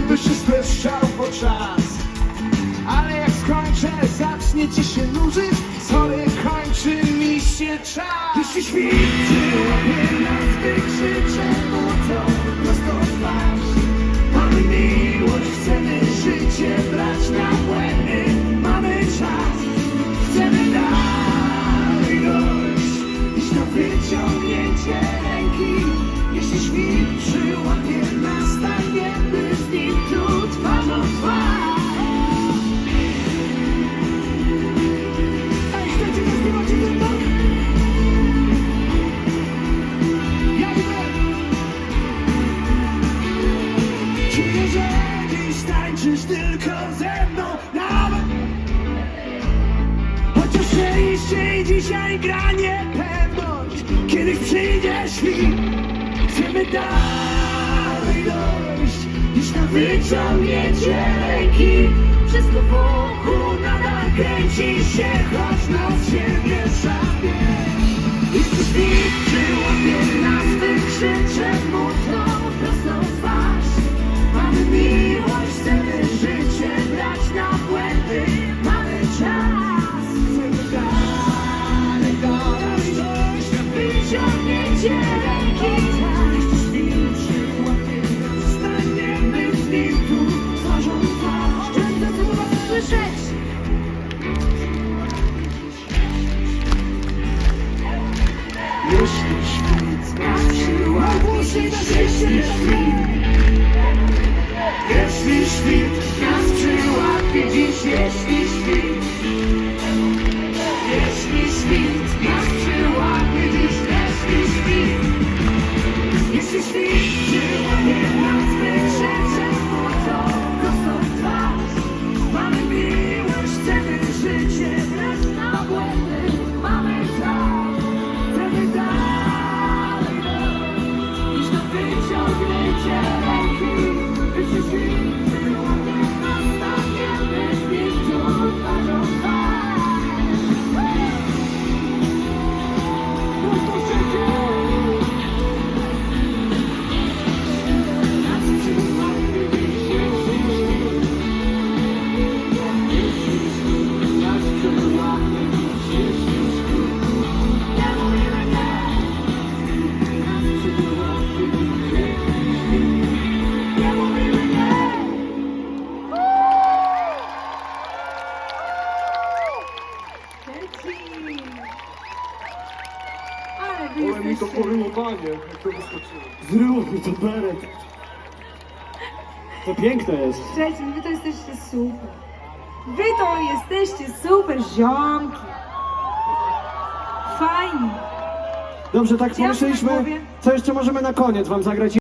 jakby wszystko szał po czas. Ale jak skończę, zaczniecie się nużyć Sorry, kończy mi się czas. Jeśli świt, łapie tylko ze mną Nawet Chociaż przejście i dzisiaj gra niepewność. Kiedyś przyjdzie świt. Chcemy dalej dojść Niż na wyciągnięcie ręki Wszystko wokół nadal kręci się Choć noc się słyszeć. Jeśli świt nas przyłapie Jeśli świt Jeśli świt nas przyłapie dziś Jeśli świt wyciągnięcie ręki Jeśli Ale wy Ale mi to jesteście... poryło panie, jak to wyskoczyło. Zryło mi to beret. To piękne jest. Słuchajcie, wy to jesteście super. Wy to jesteście super ziomki. Fajnie. Dobrze, tak Ja pomyśleliśmy, mówię. co jeszcze możemy na koniec wam zagrać.